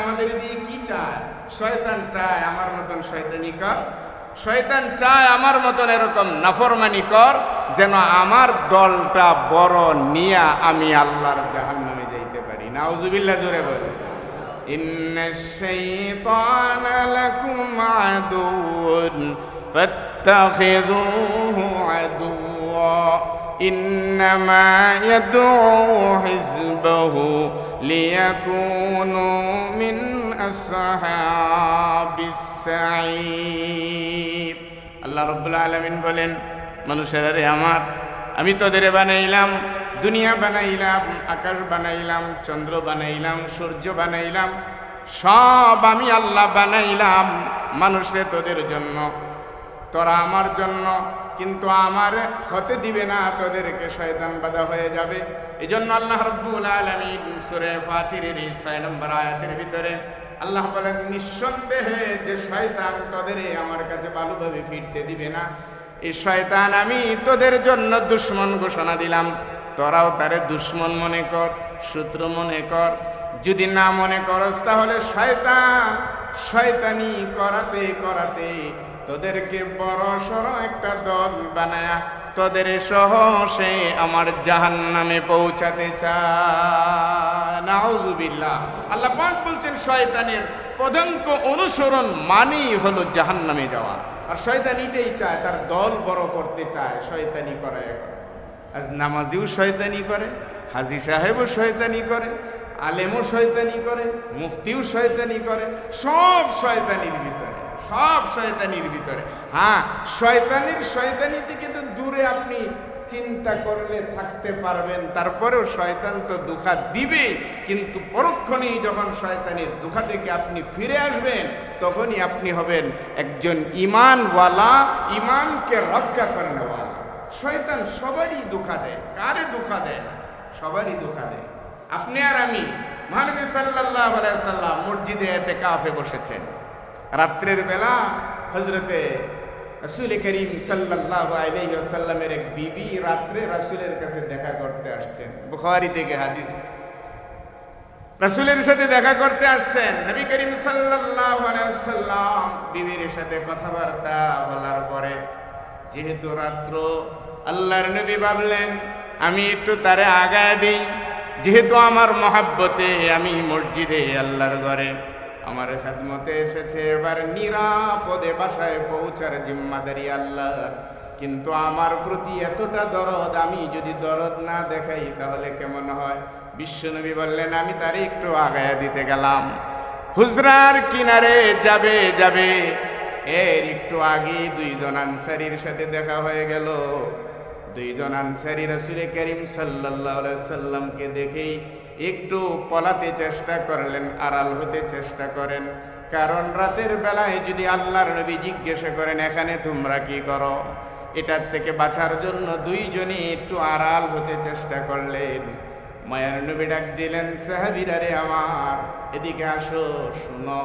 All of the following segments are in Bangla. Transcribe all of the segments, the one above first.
আমাদের দিয়ে কি চায় শয়তান চায় আমার মতন শয়তানি কর শয়তান চায় আমার মতন এরকম নাফরমানি কর যেন আমার দলটা বড় নিয়া আমি আল্লাহর জাহান্নামে যাইতে পারি নাউজুবিল্লাহ জোরে বলে إن الشيطان لكم عدو فاتخذوه عدوا إنما يدعو حزبه ليكونوا من أصحاب السعير আল্লাহ রব্বুল আলমিন বলেন মানুষেরা রে আমার আমি তোদের বানাইলাম দুনিয়া বানাইলাম আকাশ বানাইলাম চন্দ্র বানাইলাম সূর্য বানাইলাম সব আমি আল্লাহ বানাইলাম মানুষরে তোদের জন্য তোরা আমার জন্য কিন্তু আমার হতে দিবে না, তোদেরকে শয়তান বাধা হয়ে যাবে। এই জন্য আল্লাহ রব্বুল আলমিন সুরে ফাতিরের এই ছয় নম্বর আয়াতের ভিতরে আল্লাহ বলেন, নিঃসন্দেহে যে শয়তান তোদের আমার কাছে ভালোভাবে ফিরতে দিবে না এই শয়তান আমি তোদের জন্য দুশ্মন ঘোষণা দিলাম। তোরাও তারে দুশ্মন মনে কর, শত্রু মনে কর। যদি না মনে করস, তাহলে শয়তান শয়তানি করাতে করাতে তোদেরকে বড় সড় একটা দল বানায়া, তোদের সহ সে আমার জাহান নামে পৌঁছাতে চায়। নাউজুবিল্লাহ। আল্লাহ পাক বলছেন, শয়তানের পদাঙ্ক অনুসরণ মানেই হলো জাহান নামে যাওয়া। আর শয়তানিটাই চায়, তার দল বড় করতে চায়, শয়তানি করে। আজ নামাজিও শয়তানি করে, হাজি সাহেবও শয়তানি করে, আলেমও শয়তানি করে, মুফতিও শয়তানি করে, সব শয়তানির ভিতরে। সব শয়তানির ভিতরে। হ্যাঁ শয়তানির শয়তানি থেকে তো দূরে আপনি চিন্তা করলে থাকতে পারবেন, তারপরেও শয়তান তো দুঃখা দিবে কিন্তু পরক্ষণেই যখন শয়তানির দুঃখা থেকে আপনি ফিরে আসবেন, তখনই আপনি হবেন একজন ইমানওয়ালা, ইমানকে রক্ষা করে নেওয়ালা শয়তান সবারই দুঃখা দেয়। কারে দুঃখা দেয়? না সবারই দুঃখা দেয়। আপনি আর আমি, মহানবী সাল্লাহ সাল্লাম মসজিদে এতে কাফে বসেছেন। রাত্রের বেলা হজরতে রসুল করিম সাল্লাহ আলাইসাল্লামের এক বিবি রাত্রে রাসুলের কাছে দেখা করতে আসছেন। বুখারি থেকে হাদিস। রাসুলের সাথে দেখা করতে আসছেন। নবী করিম সাল্লাম বিবির সাথে কথাবার্তা বলার পরে যেহেতু রাত্র, আল্লাহর নবী ভাবলেন, আমি একটু তারে আগায় দিই। যেহেতু আমার মহাব্বতে আমি মসজিদে আল্লাহর ঘরে আমার খেদমতে এসেছে, এবার নিরাপদে বাসায় পৌঁছার জিম্মাদারি আল্লাহ কিন্তু আমার প্রতি এতটা দরদ, আমি যদি দরদ না দেখাই, তাহলে কেমন হয়? বিশ্বনবী বললেন, আমি তার একটু আগায়া দিতে গেলাম। হুজরার কিনারে যাবে যাবে। এর একটু আগে দুইজন আনসারির সাথে দেখা হয়ে গেল। দুইজন আনসারি রসুলে করিম সাল্লাহ সাল্লামকে দেখেই একটু পলাতে চেষ্টা করলেন, আড়াল হতে চেষ্টা করেন। কারণ রাতের বেলায় যদি আল্লাহর নবী জিজ্ঞাসা করেন, এখানে তোমরা কি করো? এটার থেকে বাঁচার জন্য দুইজনই একটু আড়াল হতে চেষ্টা করলেন। মায়ার নবী ডাক দিলেন, সাহাবিরা রে আমার, এদিকে আসো, শুনো।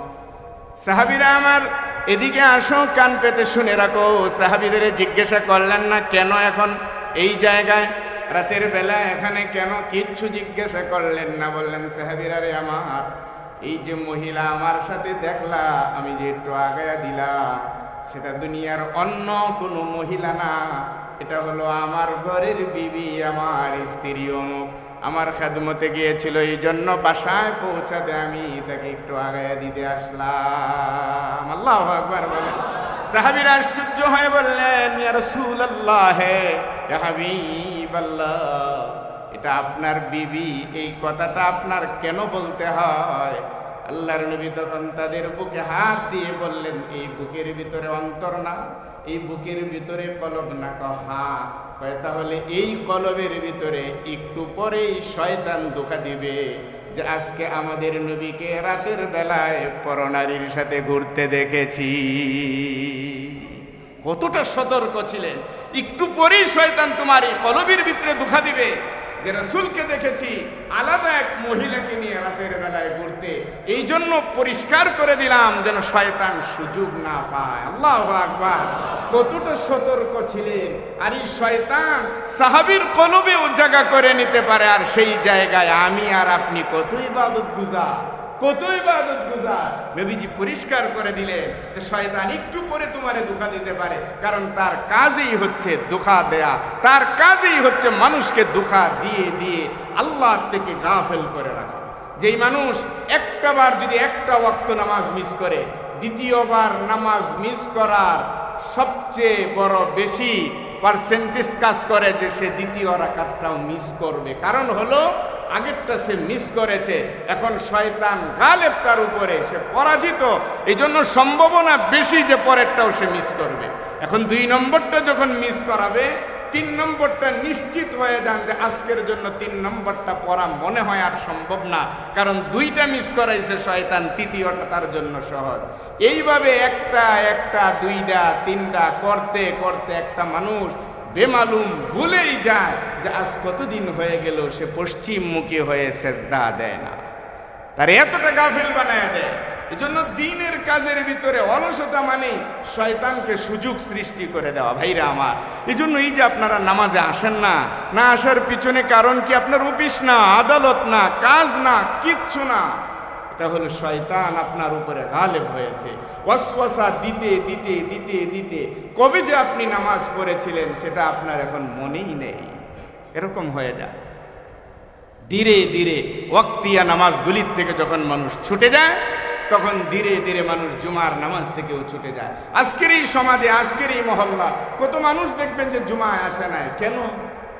সাহাবিরা আমার, এদিকে আসো, কান পেতে শুনে রাখো। সাহাবিদের জিজ্ঞাসা করলেন, না, কেন এখন এই জায়গায়? রাতের বেলা এখানে কেন কিচ্ছু জিজ্ঞাসা করলেন না? বললেন, সাহাবিরা রে আমার, এই যে মহিলা আমার সাথে দেখলা, আমি যে একটু আগায়া দিলাম, সেটা দুনিয়ার অন্য কোনো মহিলা না। এটা হলো আমার ঘরের বিবি, আমার স্ত্রী অমুক। আমার খাদমতে গিয়েছিল এই জন্য বাসায় পৌঁছাতে আমি তাকে একটু আগায়া দিতে আসলাম। আল্লাহ আকবার বলেন। সাহাবিরা আশ্চর্য হয়ে বললেন, ইয়া রাসূলুল্লাহ হে ইয়া হাবিবাল্লাহ এটা আপনার বিবি, এই কথাটা আপনার কেন বলতে হয়? আল্লাহর নবী তখন তাদের বুকে হাত দিয়ে বললেন, এই বুকের ভিতরে অন্তর না, এই বুকের ভিতরে কলব না কহা কয়, তাহলে এই কলবের ভিতরে একটু পরেই শয়তান ধোকা দিবে যে আজকে আমাদের নবীকে রাতের বেলায় পরনারীর সাথে ঘুরতে দেখেছি। কতটা সতর্ক ছিলেন। একটু পরেই শয়তান তোমার এই কলবের ভিতরে ধোকা দিবে যে রসুলকে দেখেছি আলাদা এক মহিলাকে নিয়ে রাতের বেলায় ঘুরতে। এই জন্য পরিষ্কার করে দিলাম যেন শয়তান সুযোগ না পায়। আল্লাহ আকবার। কতটা সতর্ক ছিলেন আর এই শয়তান সাহাবির কলবেও জায়গা করে নিতে পারে। আর সেই জায়গায় আমি আর আপনি কতই বাদত গুজা কতই বাদত গুজার নবীজি পরিষ্কার করে দিলেন যে শয়তান একটু পরে তোমারে ধোকা দিতে পারে, কারণ তার কাজই হচ্ছে ধোকা দেয়া। তার কাজই হচ্ছে মানুষকে ধোকা দিয়ে দিয়ে আল্লাহ থেকে গাফেল করে রাখা। যেই মানুষ একটা বার যদি একটা ওয়াক্ত নামাজ মিস করে, দ্বিতীয়বার নামাজ মিস করার সবচেয়ে বড় বেশি পার্সেন্টেজ কাজ করে যে সে দ্বিতীয় রাকাতটাও মিস করবে। কারণ হলো, আগেরটা সে মিস করেছে, এখন শয়তান গালেব তার উপরে, সে পরাজিত। এই জন্য সম্ভাবনা বেশি যে পরেরটাও সে মিস করবে। এখন দুই নম্বরটা যখন মিস করাবে তিন নম্বরটা নিশ্চিত হয়ে যান যে আজকের জন্য তিন নম্বরটা পড়া মনে হয় আর সম্ভব না। কারণ দুইটা মিস করাইছে শয়তান, তৃতীয়টা তার জন্য সহজ। এইভাবে একটা একটা, দুইটা, তিনটা, করতে করতে একটা মানুষ বেমালুম ভুলেই যায় যে আজ কতদিন হয়ে গেল, সে পশ্চিমমুখী হয়ে সেজদা দেয় না। তার এতটা গাফিল বানায় দেয়। এজন্য দিনের কাজের ভিতরে অলসতা মানে শয়তানকে সুযোগ সৃষ্টি করে দেওয়া, ভাইরা আমার। এই জন্য এই যে আপনারা নামাজে আসেন না না আসার পিছনে কারণ কি আপনার অফিস না, আদালত না, কাজ না, কিচ্ছু না, এটা হলো শয়তান আপনার উপরে গালেব হয়েছে। ওয়াসওয়াসা দিতে দিতে দিতে দিতে, কবে যে আপনি নামাজ পড়েছিলেন সেটা আপনার এখন মনেই নেই। এরকম হয়ে যায়। ধীরে ধীরে ওয়াক্তিয়া নামাজগুলির থেকে যখন মানুষ ছুটে যায় তখন ধীরে ধীরে মানুষ জুমার নামাজ থেকেও ছুটে যায়। আজকের এই সমাজে, আজকের এই মহল্লা, কত মানুষ দেখবেন যে জুমায় আসে নাই। কেন?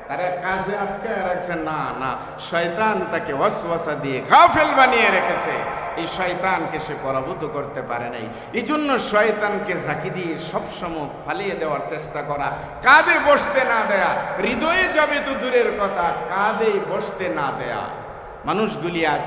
তারা কাজে আটকায় রাখছে। না না, শয়তান তাকে ওয়াসওয়াসা দিয়ে গাফেল বানিয়ে রেখেছে। এই শয়তানকে সে পরাভূত করতে পারে নাই। এই জন্য শয়তানকে ঝাঁকি দিয়ে সবসময় ফালিয়ে দেওয়ার চেষ্টা করা। কাঁধে বসতে না দেয়া। হৃদয়ে যাবে তো দূরের কথা। কাঁধে বসতে না দেয়া। মানুষগুলি আজ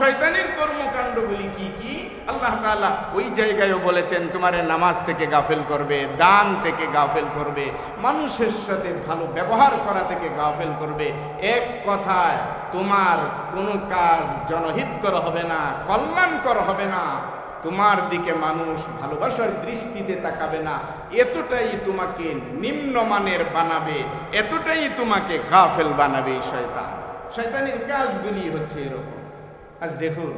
শয়তানের কর্মকাণ্ডগুলি কি কি? আল্লাহ তাআলা ওই জায়গায়ও বলেছেন, তোমার নামাজ থেকে গাফেল করবে, দান থেকে গাফেল করবে, মানুষের সাথে ভালো ব্যবহার করা থেকে গাফেল করবে। এক কথায়, তোমার কোনো কাজ জনহিতকর হবে না, কল্যাণকর হবে না। তোমার দিকে মানুষ ভালোবাসার দৃষ্টিতে তাকাবে না। এতটাই তোমাকে নিম্নমানের বানাবে, এতটাই তোমাকে গাফেল বানাবে শয়তান। শয়তানের কাজগুলি হচ্ছে এরকম। আজ দেখুন,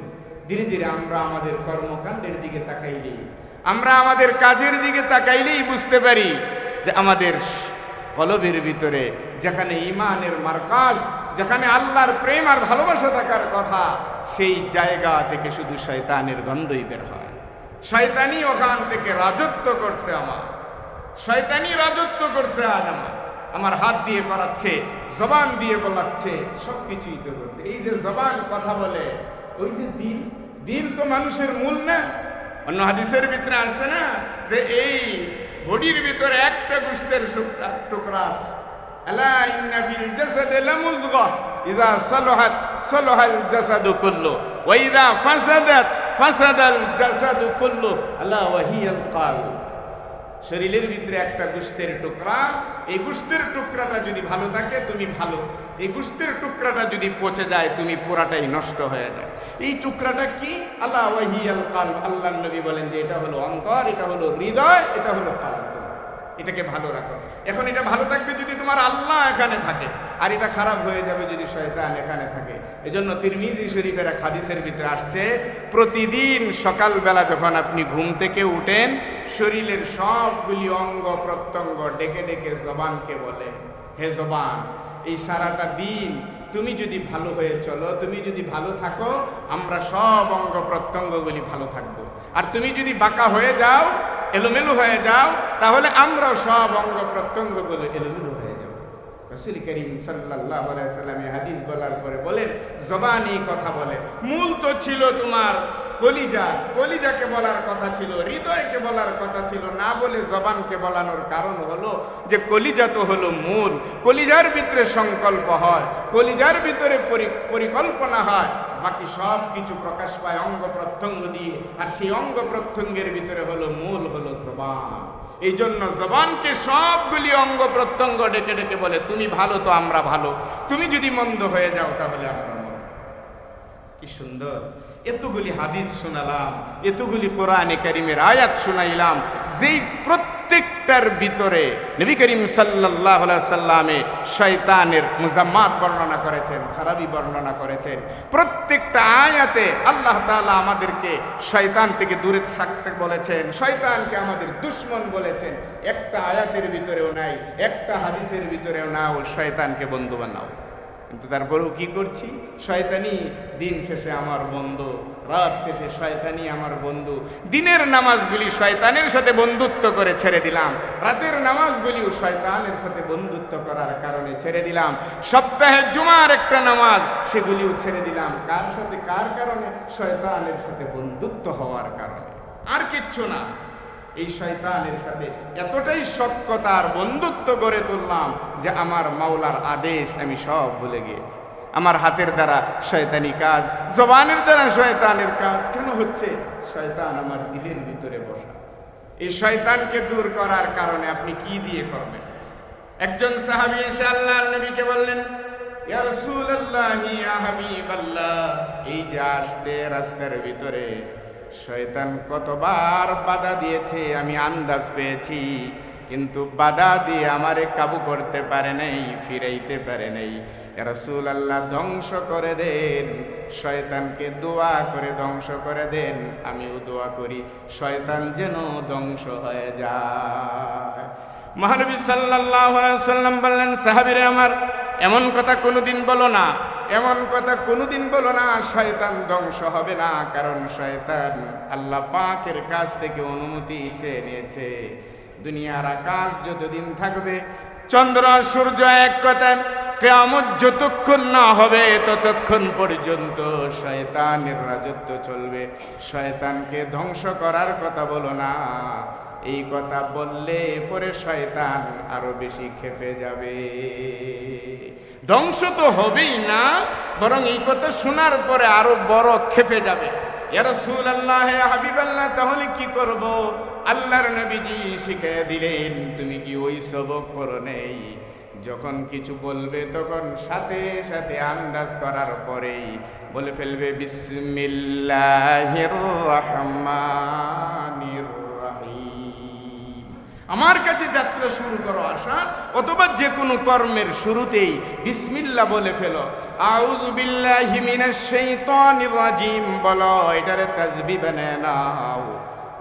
ধীরে ধীরে আমরা আমাদের কর্মকাণ্ডের দিকে তাকাইলেই, আমরা আমাদের কাজের দিকে তাকাইলেই বুঝতে পারি যে আমাদের কলবের ভিতরে যেখানে ইমানের মার্কাজ, যেখানে আল্লাহর প্রেম আর ভালোবাসা থাকার কথা, সেই জায়গা থেকে শুধু শয়তানের গন্ধই বের হয়। শয়তানি ওখান থেকে রাজত্ব করছে আমার। শয়তানি রাজত্ব করছে আজ আমার। আমার হাত দিয়ে করাচ্ছে, জবান দিয়ে বলাচ্ছে সব কিছুই তো করতে এই যে জবান কথা বলে, ওই যে দিন দিন তো মানুষের মূল না? অন্য হাদিসের ভিতরে আসছে না যে এই বডির ভিতরে একটা গুস্তের টুকরা আছে। আলা ইন্না ফিল জাসাদি লামুজগা ইযা সালাহাত, সালাহাল জাসাদু কুল্লু, ওয়া ইযা ফাসাদাত, ফাসাদাল জাসাদু কুল্লু, আলা ওয়া হিয়াল শরীরের ভিতরে একটা গুস্তের টুকরা। এই গুস্তের টুকরাটা যদি ভালো থাকে, তুমি ভালো। এই গুস্তের টুকরাটা যদি পচে যায়, তুমি পুরাটাই নষ্ট হয়ে যায়। এই টুকরাটা কি? আল্লাহ কাল আল্লাহ নবী বলেন যে এটা হলো অন্তর, এটা হলো হৃদয়, এটা হলো কাল এটাকে ভালো রাখো। এখন এটা ভালো থাকবে যদি তোমার আল্লাহ এখানে থাকে। আর এটা খারাপ হয়ে যাবে যদি শয়তান এখানে থাকে। এজন্য তিরমিজি শরীফের এক হাদিসের ভিতরে আসছে, প্রতিদিন সকালবেলা যখন আপনি ঘুম থেকে উঠেন, শরীরের সবগুলি অঙ্গ প্রত্যঙ্গ ডেকে ডেকে জবানকে বলে, হে জবান, এই সারাটা দিন তুমি যদি ভালো হয়ে চলো, তুমি যদি ভালো থাকো, আমরা সব অঙ্গ প্রত্যঙ্গগুলি ভালো থাকব। আর তুমি যদি বাঁকা হয়ে যাও এলোমেলো হয়ে যাও, তাহলে আমরাও সব অঙ্গ প্রত্যঙ্গগুলো এলোমেলো হয়ে যাও রসুল করিম সাল্লাহ সাল্লামে হাদিস বলার পরে বলেন, জবানি কথা বলে, মূল তো ছিল তোমার কলিজা। কলিজাকে বলার কথা ছিল, হৃদয়কে বলার কথা ছিল। না বলে জবানকে বলানোর কারণ হলো যে কলিজা তো হলো মূল। কলিজার ভিতরে সংকল্প হয়, কলিজার ভিতরে পরিকল্পনা হয়। বাকি সব কিছু প্রকাশ পায় অঙ্গ প্রত্যঙ্গ দিয়ে। আর সেই অঙ্গ প্রত্যঙ্গের ভিতরে হলো মূল, হলো জবান। এই জন্য জবানকে সবগুলি অঙ্গ প্রত্যঙ্গ ডেকে ডেকে বলে, তুমি ভালো তো আমরা ভালো। তুমি যদি মন্দ হয়ে যাও তাহলে আমরা মন্দ। কি সুন্দর। এতগুলি হাদিস শোনালাম, এতগুলি কোরআনে কারিমের আয়াত শোনাইলাম, যেই প্রত্যেকটার ভিতরে নবী করিম সাল্লাহ সাল্লামে শয়তানের মুজাম্মাত বর্ণনা করেছেন খারাপি বর্ণনা করেছেন। প্রত্যেকটা আয়াতে আল্লাহ তাআলা আমাদেরকে শয়তান থেকে দূরে থাকতে বলেছেন, শয়তানকে আমাদের দুশ্মন বলেছেন। একটা আয়াতের ভিতরেও নাই, একটা হাদিসের ভিতরেও নাও, শয়তানকে বন্ধু বানাও। কিন্তু তারপরেও কি করছি? শয়তানি দিন শেষে আমার বন্ধু। রাত শেষে শয়তানি আমার বন্ধু। দিনের নামাজগুলি শয়তানের সাথে বন্ধুত্ব করে ছেড়ে দিলাম। রাতের নামাজগুলিও শয়তানের সাথে বন্ধুত্ব করার কারণে ছেড়ে দিলাম। সপ্তাহে জুমার একটা নামাজ, সেগুলিও ছেড়ে দিলাম। কার সাথে, কার কারণে? শয়তানের সাথে বন্ধুত্ব হওয়ার কারণে। আর কিচ্ছু না। এই শয়তানের সাথে এতটাই সক্ষতার বন্ধুত্ব গড়ে তুললাম যে আমার মাওলার আদেশ আমি সব ভুলে গিয়েছি। আমার হাতের দ্বারা শয়তানি কাজ, জবানের দ্বারা শয়তানের কাজ। কেন হচ্ছে? শয়তান আমার দিলের ভিতরে বসা। এই শয়তানকে দূর করার কারণে আপনি কি দিয়ে করবেন? একজন সাহাবী এসে আল্লাহ নবীকে বললেন এই যে আসতে রাস্তার ভিতরে, শয়তান কতবার বাধা দিয়েছে, আমি আন্দাজ পেয়েছি। কিন্তু বাধা দিয়ে আমারে কাবু করতে পারে নাই, ফিরাইতে পারে নাই। রসুল আল্লাহ ধ্বংস করে দেন, শয়তানকে দোয়া করে ধ্বংস করে দেন, আমিও দোয়া করি, শয়তান যেন ধ্বংস হয়ে যায়। মহানবী আলাইহি সাল্লাম বললেন, সাহাবীরে আমার, এমন কথা কোনোদিন বলো না, এমন কথা কোনোদিন বলো না, শয়তান ধ্বংস হবে না, কারণ শয়তান আল্লাহ পাকের কাছ থেকে অনুমতি চেয়ে নিয়েছে। দুনিয়ার আকাশ যতদিন থাকবে, চন্দ্র সূর্য এক কথায় কেয়ামত যতক্ষণ না হবে, ততক্ষণ পর্যন্ত শয়তানের রাজত্ব চলবে। শয়তানকে ধ্বংস করার কথা বলো না। এই কথা বললে পরে শয়তান আরও বেশি খেপে যাবে। ধ্বংস তো হবেই না, বরং এই কথা শোনার পরে আরও বড় খেপে যাবে। রসুল আল্লাহ হাবিব আল্লাহ তাহলে কি করব? আল্লাহর নবীজি শিখে দিলেন, তুমি কি ওই সবক করো নেই? যখন কিছু বলবে তখন সাথে সাথে আন্দাজ করার পরেই বলে ফেলবে, বিসমিল্লাহির রহমানির রহিম। আমার কাছে যাত্রা শুরু করো আসা অথবা যে কোনো কর্মের শুরুতেই বিসমিল্লা বলে ফেলো। আউযু বিল্লাহি মিনাশ শাইতানির রাজিম বলো, এটারে তাসবিহ বানায় নাও।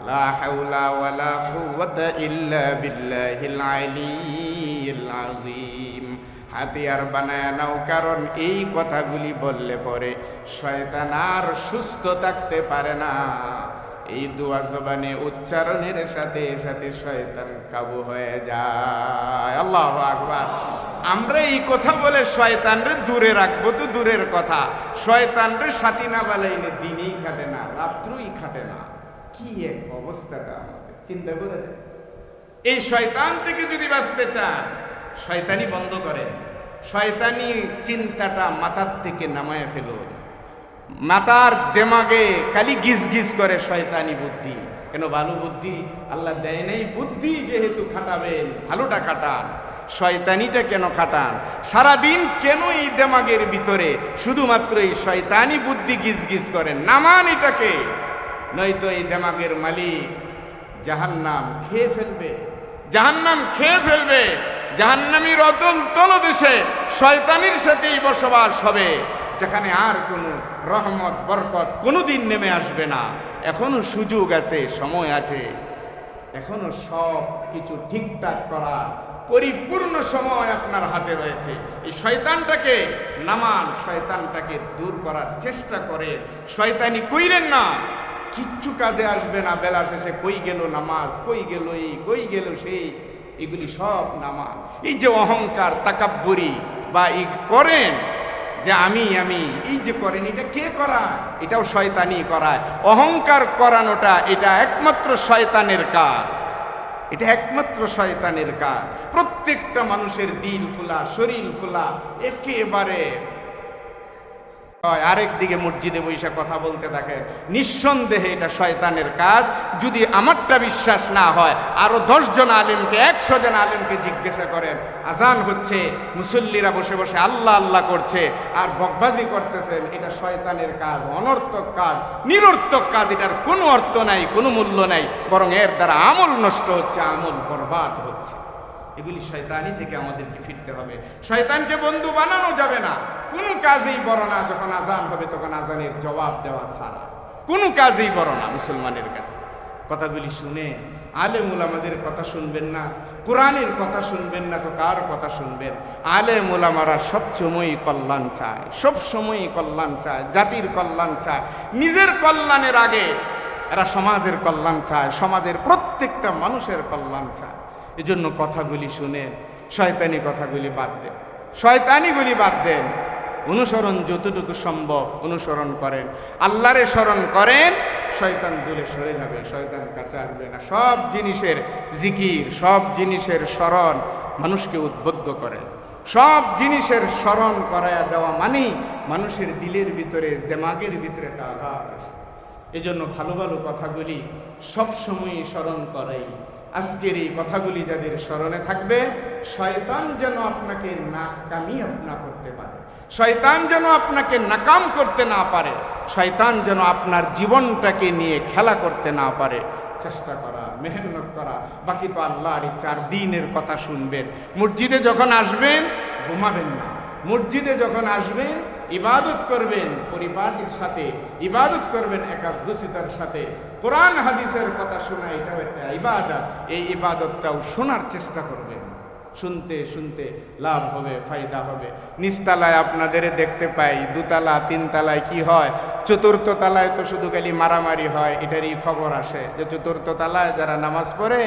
লা হাওলা ওয়ালা কুওয়াতা ইল্লা বিল্লাহিল আলিয়্যিল আযীম। হাতিয়ার বানায় নাও, কারণ এই কথাগুলি বললে পরে শয়তান আর সুস্থ থাকতে পারে না। এই দোয়া জবানে উচ্চারণের সাথে সাথে শয়তান কাবু হয়ে যায়। আল্লাহ আকবার। আমরা এই কথা বলে শয়তানরে দূরে রাখব তো দূরের কথা। শয়তানরে সাথী না বালাইলে দিনেই খাটে না, রাত্রই খাটে না। কি এক অবস্থাটা আমাদের? চিন্তা করে এই শয়তান থেকে যদি বাঁচতে চান, শয়তানি বন্ধ করেন। শয়তানি চিন্তাটা মাথার থেকে নামায় ফেলুন। মাতার দেমাগে খালি গিজ গিজ করে শয়তানি বুদ্ধি। কেন ভালো বুদ্ধি? আল্লাহ দেয় নেই বুদ্ধি যেহেতু খাটাবেন, ভালোটা খাটান। শয়তানিটা কেন খাটান? সারাদিন কেন এই দেমাগের ভিতরে? শুধুমাত্র এই শয়তানি বুদ্ধি গিজ গিজ করেন নামান এটাকে। নয়তো এই দেমাগের মালিক জাহান্নাম খেয়ে ফেলবে। জাহান্নাম খেয়ে ফেলবে। জাহান্নামীর অতল তলদেশে শয়তানির সাথেই বসবাস হবে, যেখানে আর কোনো রহমত, বরকত কোনোদিন নেমে আসবে না। এখনও সুযোগ আছে, সময় আছে। এখনও সব কিছু ঠিকঠাক করা পরিপূর্ণ সময় আপনার হাতে রয়েছে। এই শয়তানটাকে নামান, শয়তানটাকে দূর করার চেষ্টা করে শয়তানি কইলেন না কিচ্ছু কাজে আসবে না, বেলা শেষে কই গেল নামাজ, কই গেল এই, কই গেল সেই, এগুলি সব নামাজ। এই যে অহংকার, তাকাব্বরি, বা এই করেন যে আমি আমি, এই যে করেন, এটা কে করা এটাও শয়তানি করায়। অহংকার করানোটা এটা একমাত্র শয়তানের কাজ। এটা একমাত্র শয়তানের কাজ। প্রত্যেকটা মানুষের দিল ফুলা শরীর ফুলা, একেবারে আরেক দিকে মসজিদে বৈশা কথা বলতে থাকে। নিঃসন্দেহে এটা শয়তানের কাজ। যদি আমারটা বিশ্বাস না হয়, আরও দশজন আলিমকে একশো জন আলিমকে জিজ্ঞাসা করেন, আজান হচ্ছে, মুসল্লিরা বসে বসে আল্লাহ আল্লাহ করছে, আর বকবাজি করতেছেন, এটা শয়তানের কাজ, অনর্থক কাজ, নিরর্থক কাজ, এটার কোনো অর্থ নাই, কোনো মূল্য নাই, বরং এর দ্বারা আমল নষ্ট হচ্ছে, আমল বরবাদ হচ্ছে। এগুলি শয়তানি থেকে আমাদেরকে ফিরতে হবে। শয়তানকে বন্ধু বানানো যাবে না। কোনো কাজেই বড় না, যখন আজান হবে তখন আজানের জবাব দেওয়া ছাড়া। কোনো কাজেই বড় না মুসলমানের কাছে। কথাগুলি শুনে আলেমুল আমাদের কথা শুনবেন না, কোরআনের কথা শুনবেন না তো কার কথা শুনবেন? আলেম ওলামারা সবসময়ই কল্যাণ চায়, সবসময়ই কল্যাণ চায়, জাতির কল্যাণ চায়, নিজের কল্যাণের আগে এরা সমাজের কল্যাণ চায়, সমাজের প্রত্যেকটা মানুষের কল্যাণ চায়। এজন্য কথাগুলি শুনেন, শয়তানি কথাগুলি বাদ দেন, শয়তানিগুলি বাদ দেন। অনুসরণ যতটুকু সম্ভব অনুসরণ করেন। আল্লাহরে স্মরণ করেন, শয়তান দূরে সরে যাবে, শয়তান কাছে আসবে না। সব জিনিসের জিকির, সব জিনিসের স্মরণ মানুষকে উদ্বুদ্ধ করে সব জিনিসের স্মরণ করায়া দেওয়া মানেই মানুষের দিলের ভিতরে, দেমাগের ভিতরে একটা আঘাত এজন্য ভালো ভালো কথাগুলি সবসময়ই স্মরণ করাই। আজকের এই কথাগুলি যাদের স্মরণে থাকবে, শয়তান যেন আপনাকে নাকামি আপনা করতে পারে। শয়তান যেন আপনাকে নাকাম করতে না পারে, শয়তান যেন আপনার জীবনটাকে নিয়ে খেলা করতে না পারে। চেষ্টা করা, মেহনত করা, বাকি তো আল্লাহর চার দিনের কথা শুনবেন। মসজিদে যখন আসবেন, ঘুমাবেন না। মসজিদে যখন আসবেন, ইবাদত করবেন পরিবারের সাথে, ইবাদত করবেন একাদশিতার সাথে। কোরআন, হাদিসের কথা শোনা, এটাও একটা ইবাদত। এই ইবাদতটাও শোনার চেষ্টা করবেন। শুনতে শুনতে লাভ হবে, ফায়দা হবে। নিচতলায় আপনাদের দেখতে পাই, দুতলা, তিনতলায় কি হয়? চতুর্থ তলায় তো শুধু খালি মারামারি হয়, এটারই খবর আসে যে চতুর্থ তলায় যারা নামাজ পড়ে,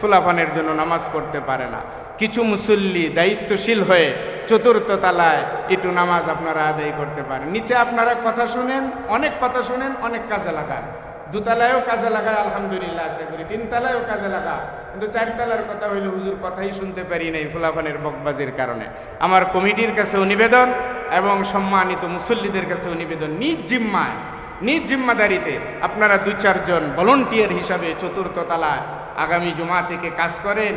ফুলাফানের জন্য নামাজ পড়তে পারে না। কিছু মুসল্লি দায়িত্বশীল হয়ে চতুর্থ তালায় একটু নামাজ আপনারা আদায় করতে পারেন। নিচে আপনারা কথা শুনেন, অনেক কথা শুনেন, অনেক কাজে লাগান। দুতলায়ও কাজে লাগায়, আলহামদুলিল্লাহ আশা করি। তিনতলায়ও কাজে লাগা কিন্তু চারতলার কথা হইলে হুজুর কথাই শুনতে পারি নাই ফুলাফানের বকবাজির কারণে। আমার কমিটির কাছেও নিবেদন এবং সম্মানিত মুসল্লিদের কাছেও নিবেদন। নিজ জিম্মায়, নিজ জিম্মাদারিতে আপনারা দু চারজন ভলন্টিয়ার হিসাবে চতুর্থ তালায় আগামী জুমা থেকে কাজ করেন।